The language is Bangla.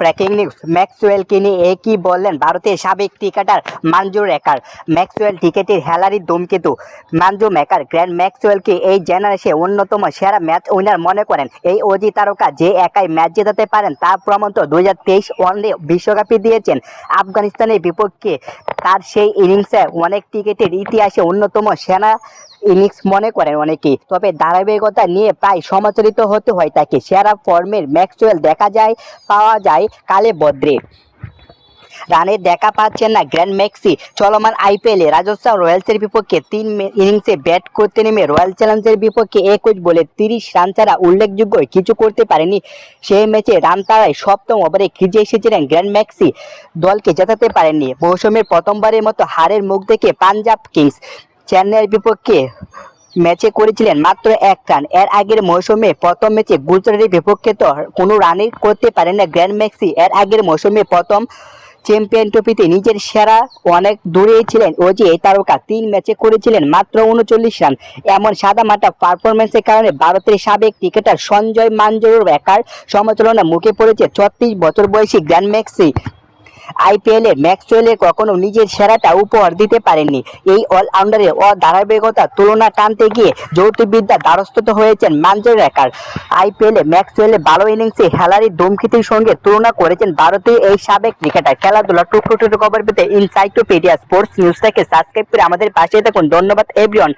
ব্রেকিং নিউজ ম্যাক্সওয়েলকে নিয়ে এ কি বললেন? ভারতের সাবেক ক্রিকেটার মানজু রেকার ম্যাক্সওয়েল ক্রিকেটের হ্যালারি ধূমকেতু। মানজু মেকার গ্র্যান্ড ম্যাক্সওয়েলকে এই জেনারেশে অন্যতম সেরা ম্যাচ উইনার মনে করেন। এই অজি তারকা যে একাই ম্যাচ জেতাতে পারেন, তার প্রমাণ তো দুই হাজার তেইশ ওয়ানডে বিশ্বকাপে দিয়েছেন। আফগানিস্তানের বিপক্ষে তার সেই ইনিংসে অনেক ক্রিকেটের ইতিহাসে অন্যতম সেরা ইনিংস মনে করেন অনেকেই তবে ধারাবাহিকতা নিয়ে প্রায় সমাচরিত হতে হয় তাকে। সেরা ফর্মের ম্যাক্সওয়েল দেখা যায়, পাওয়া যায় কালে বদ্রে রানের দেখা পাচ্ছেন না গ্র্যান্ড ম্যাক্সি। চলমান আইপিএলে রাজস্থান রয়্যালসের বিপক্ষে তিন ইনিংসে ব্যাট করতে নেমে রয়্যাল চ্যালেঞ্জের বিপক্ষে একুশ বলে তিরিশ রান ছাড়া উল্লেখযোগ্য কিছু করতে পারেনি। সেই ম্যাচে রান তাড়ায় সপ্তম ওভারে ক্রিজে এসেছিলেন গ্র্যান্ড ম্যাক্সি। দলকে জেতাতে পারেননি। মৌসুমের প্রথমবারের মতো হারের মুখ দেখে পাঞ্জাব কিংস চেন্নাইয়ের বিপক্ষে ম্যাচে করেছিলেন মাত্র এক রান। এর আগের মৌসুমে প্রথম ম্যাচে গুজরাটের বিপক্ষে তো কোনো রানই করতে পারেন না গ্র্যান্ড ম্যাক্সি। এর আগের মৌসুমে প্রথম চ্যাম্পিয়ন ট্রফিতে নিজের সেরা অনেক দূরে ছিলেন ও যে এই তারকা। তিন ম্যাচে করেছিলেন মাত্র উনচল্লিশ রান। এমন সাদা মাটা পারফরমেন্সের কারণে ভারতের সাবেক ক্রিকেটার সঞ্জয় মাঞ্জুর একার সমালোচনার মুখে পড়েছে ছত্রিশ বছর বয়সী গ্র্যান্ড ম্যাক্সি। আইপিএলে ম্যাক্সওয়েলে কখনো নিজের সেরাটা উপহার দিতে পারেননি। এই অলরাউন্ডারের অধারাবাহিকতা তুলনা টানতে গিয়ে জ্যোতির্বিদ্যা দ্বারস্থ হয়েছেন মানজের রেকার। আইপিএলে ম্যাক্সওয়েলে ভালো ইনিংসে হেলারির ধূমকেতুর সঙ্গে তুলনা করেছেন ভারতীয় এই সাবেক ক্রিকেটার। খেলাধুলা টুকরো টুকরো খবর পেতে ইনসাইক্লোপিডিয়া স্পোর্টস নিউজটাকে সাবস্ক্রাইব করে আমাদের পাশে থাকুন। ধন্যবাদ এভরিওয়ান